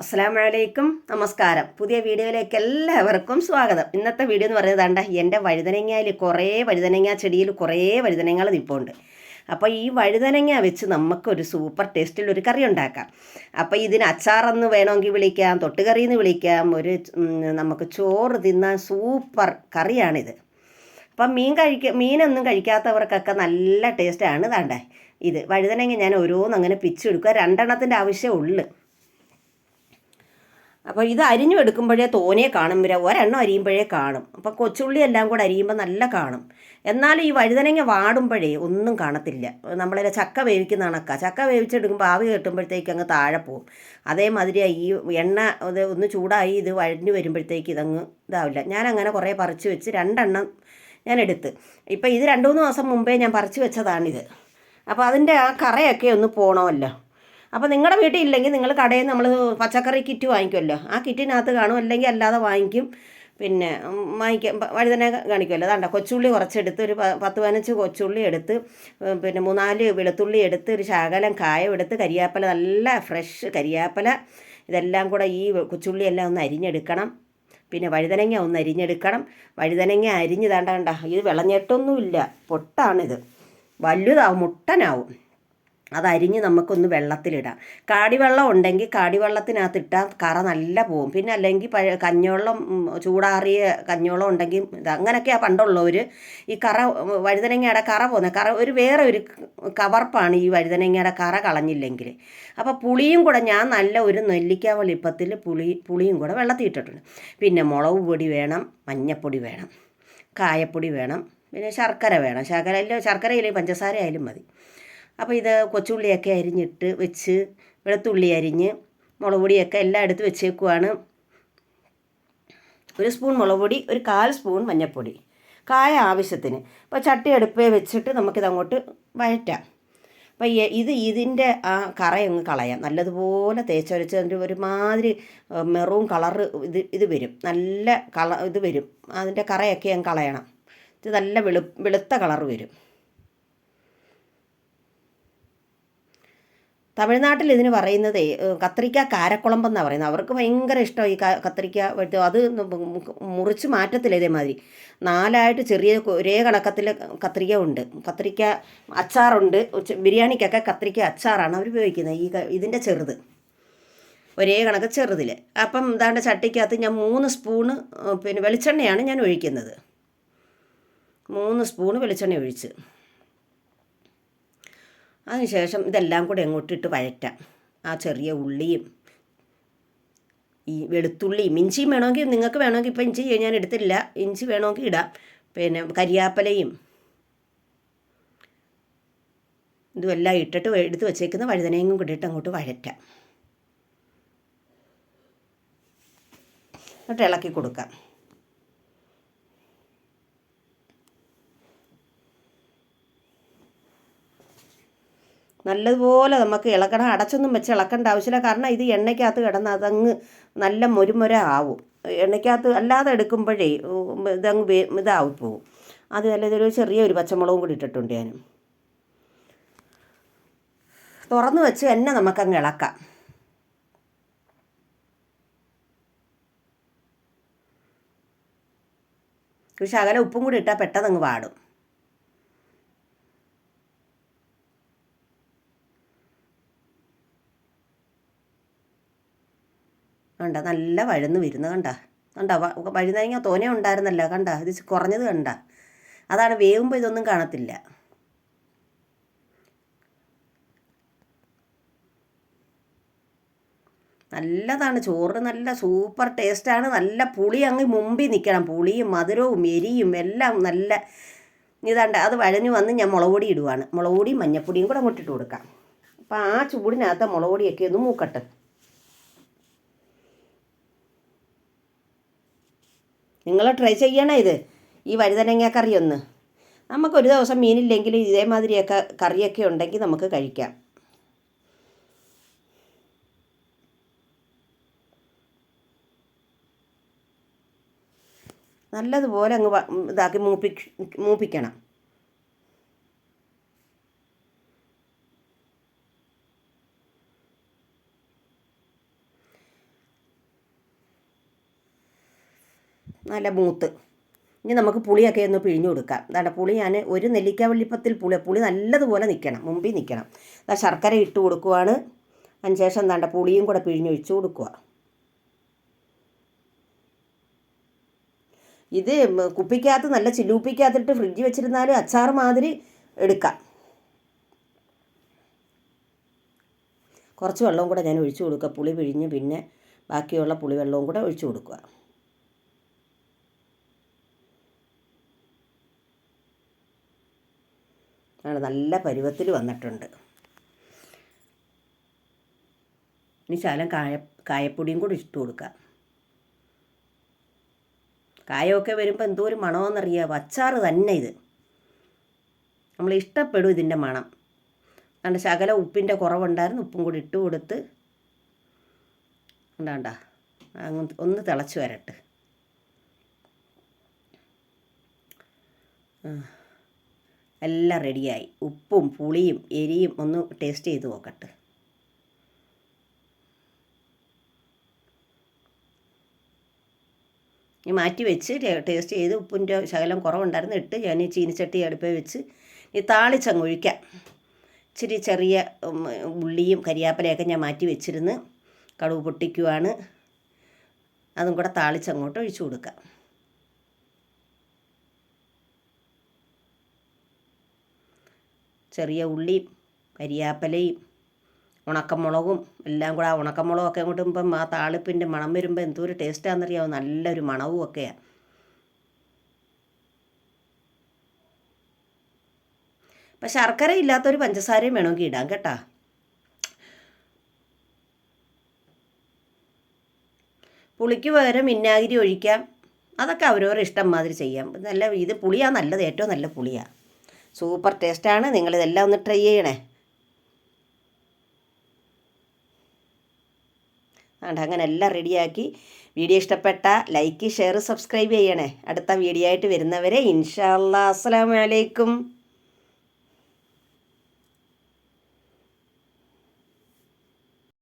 അസ്സാം വലൈക്കും നമസ്കാരം. പുതിയ വീഡിയോയിലേക്ക് എല്ലാവർക്കും സ്വാഗതം. ഇന്നത്തെ വീഡിയോ എന്ന് പറയുന്നത് കണ്ട എന്റെ വഴുതനങ്ങയിൽ കുറേ വഴുതനങ്ങ ചെടിയിൽ കുറേ വഴുതനങ്ങൾ നിൽപ്പുണ്ട് അപ്പോൾ ഈ വഴുതനങ്ങ വെച്ച് നമുക്കൊരു സൂപ്പർ ടേസ്റ്റിൽ ഒരു കറി ഉണ്ടാക്കാം. അപ്പോൾ ഇതിന് അച്ചാറെന്ന് വേണമെങ്കിൽ വിളിക്കാം തൊട്ടുകറി എന്ന് വിളിക്കാം. ഒരു നമുക്ക് ചോറ് തിന്നാൻ സൂപ്പർ കറിയാണിത്. അപ്പം മീൻ കഴിക്ക മീനൊന്നും കഴിക്കാത്തവർക്കൊക്കെ നല്ല ടേസ്റ്റാണ് താണ്ടേ ഇത്. വഴുതനങ്ങ ഞാൻ ഓരോന്നും അങ്ങനെ പിച്ചെടുക്കുക. രണ്ടെണ്ണത്തിന്റെ ആവശ്യമേ അപ്പോൾ ഇത് അരിഞ്ഞു എടുക്കുമ്പോഴേ തോനെ കാണും. വരെ ഒരെണ്ണം അരിയുമ്പോഴേ കാണും. അപ്പോൾ കൊച്ചുള്ളി എല്ലാം കൂടെ അരിയുമ്പോൾ നല്ല കാണും. എന്നാലും ഈ വഴുതനങ്ങ വാടുമ്പോഴേ ഒന്നും കാണത്തില്ല. നമ്മളെ ചക്ക വേവിക്കുന്ന കണക്ക. ചക്ക വേവിച്ചെടുക്കുമ്പോൾ ആവി കെട്ടുമ്പോഴത്തേക്ക് അങ്ങ് താഴെ പോവും. അതേമാതിരി ഈ എണ്ണ ഇത് ഒന്ന് ചൂടായി ഇത് വഴഞ്ഞു വരുമ്പോഴത്തേക്ക് ഇതങ്ങ് ഇതാവില്ല. ഞാൻ അങ്ങനെ കുറേ പറിച്ചു വെച്ച് രണ്ടെണ്ണം ഞാൻ എടുത്ത്. ഇപ്പം ഇത് രണ്ട് മൂന്ന് ദിവസം മുമ്പേ ഞാൻ പറിച്ച് വെച്ചതാണിത്. അപ്പോൾ അതിന്റെ ആ കറയൊക്കെ ഒന്ന് പോകണമല്ലോ അപ്പോൾ നിങ്ങളുടെ വീട്ടിൽ ഇല്ലെങ്കിൽ നിങ്ങൾ കടയിൽ നമ്മൾ പച്ചക്കറി കിറ്റ് വാങ്ങിക്കുമല്ലോ ആ കിറ്റിനകത്ത് കാണും. അല്ലെങ്കിൽ അല്ലാതെ വാങ്ങിക്കും. പിന്നെ വാങ്ങിക്കാൻ വഴുതന കാണിക്കുമല്ലോ അതാണ്ട കൊച്ചുള്ളി കുറച്ചെടുത്ത് ഒരു പത്ത് പതിനഞ്ച് കൊച്ചുള്ളി എടുത്ത് പിന്നെ മൂന്നാൽ വെളുത്തുള്ളി എടുത്ത് ഒരു ശകലം കായം എടുത്ത് കരിയാപ്പല നല്ല ഫ്രഷ് കരിയാപ്പല. ഇതെല്ലാം കൂടെ ഈ കൊച്ചുള്ളി എല്ലാം ഒന്ന് അരിഞ്ഞെടുക്കണം. പിന്നെ വഴുതനങ്ങ ഒന്ന് അരിഞ്ഞെടുക്കണം. വഴുതനങ്ങ അരിഞ്ഞ് താണ്ട കണ്ട? ഇത് വിളഞ്ഞിട്ടൊന്നുമില്ല. പൊട്ടാണിത്. വലുതാവും മുട്ടനാവും. അത് അരിഞ്ഞ് നമുക്കൊന്ന് വെള്ളത്തിലിടാം. കാടിവെള്ളം ഉണ്ടെങ്കിൽ കാടിവെള്ളത്തിനകത്ത് ഇട്ടാൽ കറ നല്ല പോവും. പിന്നെ അല്ലെങ്കിൽ പഴ കഞ്ഞോളം ചൂടാറിയ കഞ്ഞോളം ഉണ്ടെങ്കിൽ അങ്ങനെയൊക്കെയാണ് പണ്ടുള്ളവർ ഈ കറ വഴുതനങ്ങയുടെ കറ പോകുന്നത് കറ ഒരു വേറെ ഒരു കവർപ്പാണ് ഈ വഴുതനങ്ങയുടെ കറ കളഞ്ഞില്ലെങ്കിൽ. അപ്പോൾ പുളിയും കൂടെ ഞാൻ നല്ല ഒരു നെല്ലിക്ക വലിപ്പത്തിൽ പുളി പുളിയും കൂടെ വെള്ളത്തിൽ ഇട്ടിട്ടുണ്ട്. പിന്നെ മുളക് പൊടി വേണം മഞ്ഞപ്പൊടി വേണം കായപ്പൊടി വേണം പിന്നെ ശർക്കര വേണം. ശർക്കര ശർക്കരയില്ലെങ്കിൽ പഞ്ചസാര ആയാലും മതി. അപ്പോൾ ഇത് കൊച്ചുള്ളിയൊക്കെ അരിഞ്ഞിട്ട് വെച്ച് വെളുത്തുള്ളി അരിഞ്ഞ് മുളക് പൊടിയൊക്കെ എല്ലാം എടുത്ത് വെച്ചേക്കുവാണ്. ഒരു സ്പൂൺ മുളക് പൊടി ഒരു കാൽ സ്പൂൺ മഞ്ഞൾപ്പൊടി. കായ ആവശ്യത്തിന്. അപ്പോൾ ചട്ടി അടുപ്പേ വെച്ചിട്ട് നമുക്കിത് അങ്ങോട്ട് വഴറ്റാം. അപ്പോൾ ഇത് ഇതിന്റെ ആ കറയങ്ങ് കളയാം. നല്ലതുപോലെ തേച്ചൊരച്ച് അതിന്റെ ഒരുമാതിരി മെറൂൺ കളറ് ഇത് ഇത് വരും. നല്ല കള ഇത് വരും. അതിന്റെ കറയൊക്കെ ഞാൻ കളയണം. ഇത് നല്ല വെളു വെളുത്ത കളറ് വരും. തമിഴ്നാട്ടിൽ ഇതിന് പറയുന്നത് കത്രിക്ക കാരക്കുളമ്പെന്നാണ് പറയുന്നത്. അവർക്ക് ഭയങ്കര ഇഷ്ടം ഈ കത്രിക്ക വെട്ട് അത് മുറിച്ച് മാറ്റത്തില്ല ഇതേമാതിരി. നാലായിട്ട് ചെറിയ ഒരേ കണക്കത്തിൽ കത്രിക്ക ഉണ്ട്. കത്രിക്ക അച്ചാറുണ്ട്. ബിരിയാണിക്കൊക്കെ കത്രിക്ക അച്ചാറാണ് അവർ ഉപയോഗിക്കുന്നത്. ഈ ഇതിന്റെ ചെറുത്. ഒരേ കണക്ക് ചെറുതിൽ. അപ്പം ഇതാണ്ട് ചട്ടിക്കകത്ത് ഞാൻ മൂന്ന് സ്പൂണ് പിന്നെ വെളിച്ചെണ്ണയാണ് ഞാൻ ഒഴിക്കുന്നത്. മൂന്ന് സ്പൂണ് വെളിച്ചെണ്ണ ഒഴിച്ച്. അതിനുശേഷം ഇതെല്ലാം കൂടെ അങ്ങോട്ടിട്ട് വഴറ്റാം. ആ ചെറിയ ഉള്ളിയും ഈ വെളുത്തുള്ളിയും ഇഞ്ചിയും വേണമെങ്കിൽ നിങ്ങൾക്ക് വേണമെങ്കിൽ ഇപ്പം ഇഞ്ചി ഞാൻ എടുത്തില്ല ഇഞ്ചി വേണമെങ്കിൽ ഇടാം. പിന്നെ കരിയാപ്പലയും ഇതുമെല്ലാം ഇട്ടിട്ട് എടുത്ത് വെച്ചേക്കുന്ന വഴുതനയും കൂടി ഇട്ട് അങ്ങോട്ട് വഴറ്റാം. എന്നിട്ട് ഇളക്കി കൊടുക്കാം. നല്ലതുപോലെ നമുക്ക് ഇളക്കണം. അടച്ചൊന്നും വെച്ച് ഇളക്കേണ്ട ആവശ്യമില്ല. കാരണം ഇത് എണ്ണയ്ക്കകത്ത് കിടന്ന് അതങ്ങ് നല്ല മൊരുമൊര ആവും എണ്ണയ്ക്കകത്ത് അല്ലാതെ എടുക്കുമ്പോഴേ ഇതങ്ങ് വേ അത് അല്ല ഇതൊരു ചെറിയൊരു പച്ചമുളകും കൂടി ഇട്ടിട്ടുണ്ട് ഞാൻ തുറന്ന് വെച്ച് തന്നെ നമുക്കങ്ങ് ഇളക്കാം. പക്ഷെ അകലെ ഉപ്പും കൂടി ഇട്ടാൽ പെട്ടെന്ന് അങ്ങ് വാടും. കണ്ട നല്ല വഴന്ന് വരുന്നു കണ്ട. കണ്ട വഴുതനങ്ങ തോനെ ഉണ്ടായിരുന്നല്ല കണ്ട. ഇത് കുറഞ്ഞത് കണ്ട. അതാണ് വേവുമ്പോൾ ഇതൊന്നും കാണത്തില്ല. നല്ലതാണ് ചോറ് നല്ല സൂപ്പർ ടേസ്റ്റാണ്. നല്ല പുളി അങ്ങ് മുമ്പിൽ നിൽക്കണം പുളിയും മധുരവും എരിയും എല്ലാം നല്ല ഇതാണ്ട്. അത് വഴഞ്ഞു വന്ന് ഞാൻ മുളക് പൊടി ഇടുവാണ്. മുളക് പൊടിയും മഞ്ഞപ്പൊടിയും കൂടെ അങ്ങോട്ട് ഇട്ട് കൊടുക്കാം. അപ്പോൾ ആ ചൂടിനകത്ത് മുളക് പൊടിയൊക്കെ ഒന്ന് മൂക്കട്ടെ. നിങ്ങൾ ട്രൈ ചെയ്യണേ ഇത്. ഈ വഴുതനങ്ങ കറി ഒന്ന്. നമുക്കൊരു ദിവസം മീനില്ലെങ്കിൽ ഇതേമാതിരിയൊക്കെ കറിയൊക്കെ ഉണ്ടെങ്കിൽ നമുക്ക് കഴിക്കാം. നല്ലതുപോലെ അങ്ങ് ഇതാക്കി മൂപ്പി മൂപ്പിക്കണം. നല്ല മൂത്ത്. ഇനി നമുക്ക് പുളിയൊക്കെ ഒന്ന് പിഴിഞ്ഞു കൊടുക്കാം. അതാണ് പുളി ഞാൻ ഒരു നെല്ലിക്ക വെള്ളിപ്പത്തിൽ പുളി പുളി നല്ലതുപോലെ നിൽക്കണം മുമ്പിൽ നിൽക്കണം അതാ ശർക്കര ഇട്ട് കൊടുക്കുവാണ്. അതിനുശേഷം എന്താണ്ട പുളിയും കൂടെ പിഴിഞ്ഞൊഴിച്ച് കൊടുക്കുക ഇത് കുപ്പിക്കകത്ത് നല്ല ചില്ലുപ്പിക്കകത്തിട്ട് ഫ്രിഡ്ജ് വെച്ചിരുന്നാൽ അച്ചാർ മാതിരി എടുക്കാം. കുറച്ച് വെള്ളവും കൂടെ ഞാൻ ഒഴിച്ചു കൊടുക്കുക പുളി പിഴിഞ്ഞ് പിന്നെ ബാക്കിയുള്ള പുളി വെള്ളവും കൂടെ ഒഴിച്ചു കൊടുക്കുക നല്ല പരുവത്തിൽ വന്നിട്ടുണ്ട്. ഇനി ശാലം കായ കായപ്പൊടിയും കൂടി ഇട്ട് കൊടുക്കാം. കായമൊക്കെ വരുമ്പോൾ എന്തോ ഒരു മണമെന്നറിയാമോ അച്ചാറ് തന്നെ ഇത്. നമ്മൾ ഇഷ്ടപ്പെടും ഇതിന്റെ മണം. അതുകൊണ്ട് ശകല ഉപ്പിന്റെ കുറവുണ്ടായിരുന്നു ഉപ്പും കൂടി ഇട്ട് കൊടുത്ത് ഉണ്ടാണ്ട അങ്ങ് ഒന്ന് തിളച്ച് വരട്ടെ. ആ. എല്ലാം റെഡിയായി. ഉപ്പും പുളിയും എരിയും ഒന്ന് ടേസ്റ്റ് ചെയ്ത് നോക്കട്ടെ. ഇനി മാറ്റി വെച്ച് ടേസ്റ്റ് ചെയ്ത് ഉപ്പിന്റെ ശകലം കുറവുണ്ടായിരുന്നു. ഇട്ട് ഞാൻ ഈ ചീനിച്ചട്ടി അടുപ്പിൽ വെച്ച് ഈ താളിച്ചങ്ങ് ഒഴിക്കാം. ഇച്ചിരി ചെറിയ ഉള്ളിയും കരിയാപ്പലയൊക്കെ ഞാൻ മാറ്റി വെച്ചിരുന്ന് കടുവ് പൊട്ടിക്കുവാണ്. അതും കൂടെ താളിച്ചങ്ങോട്ട് ഒഴിച്ചു കൊടുക്കാം. ചെറിയ ഉള്ളിയും കരിയാപ്പലയും ഉണക്കമുളകും എല്ലാം കൂടെ ആ ഉണക്കമുളകൊക്കെ ഇപ്പം ആ താളിപ്പിന്റെ മണം വരുമ്പോൾ എന്തോ ഒരു ടേസ്റ്റാണെന്നറിയാമോ നല്ലൊരു മണവും ഒക്കെയാണ് അപ്പം ശർക്കര ഇല്ലാത്തൊരു പഞ്ചസാരയും വേണമെങ്കിൽ ഇടാം കേട്ടാ. പുളിക്ക് പകരം വിനാഗിരി ഒഴിക്കാം. അതൊക്കെ അവരവരുടെ ഇഷ്ടം മാതിരി ചെയ്യാം. നല്ല ഇത് പുളിയാണ് നല്ലത് ഏറ്റവും നല്ല പുളിയാണ് സൂപ്പർ ടേസ്റ്റാണ്. നിങ്ങളിതെല്ലാം ഒന്ന് ട്രൈ ചെയ്യണേ. അതുകൊണ്ട് അങ്ങനെ എല്ലാം റെഡിയാക്കി. വീഡിയോ ഇഷ്ടപ്പെട്ട ലൈക്ക് ഷെയർ സബ്സ്ക്രൈബ് ചെയ്യണേ. അടുത്ത വീഡിയോ ആയിട്ട് വരുന്നവരെ ഇൻഷാ അസ്സാം അലൈക്കും.